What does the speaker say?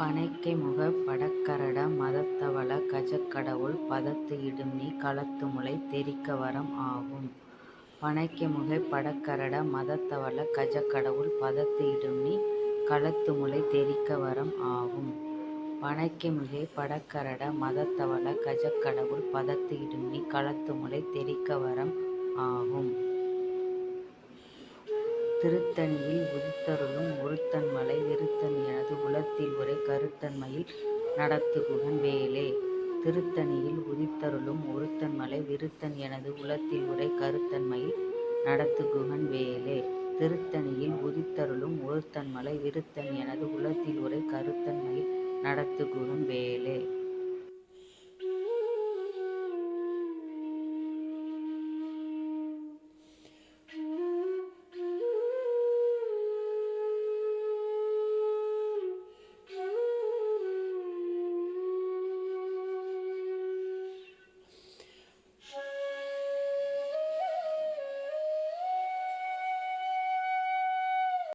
பனைக்கைமுக படக்கரட மதத்தவள கஜக்கடவுள் பதத்து இடும்நீ களத்துமுலை தெரிக்கவரம் ஆகும். பனைக்கைமுகை படக்கரட மதத்தவள கஜக்கடவுள் பதத்து இடும்நீ களத்துமுலை தெரிக்கவரம் ஆகும். பனைக்கைமுகை படக்கரட மதத்தவள கஜக்கடவுள் பதத்து இடும்நீ களத்துமுலை தெரிக்கவரம் ஆகும். திருத்தணியில் உதித்தருளும் உருத்தன்மலை விருத்தன் எனது உளத்தில்உறை கருத்தன்மையில் நடத்துகுடன் வேலே. திருத்தணியில் உதித்தருளும் ஒருத்தன்மலை விருத்தன் எனது உளத்தில்உறை கருத்தன்மையில் நடத்துகுகன் வேலே. திருத்தணியில் உதித்தருளும் ஒருத்தன்மலை விருத்தன் எனது உளத்தில்உறை கருத்தன்மையில் நடத்துகுகன் வேலே.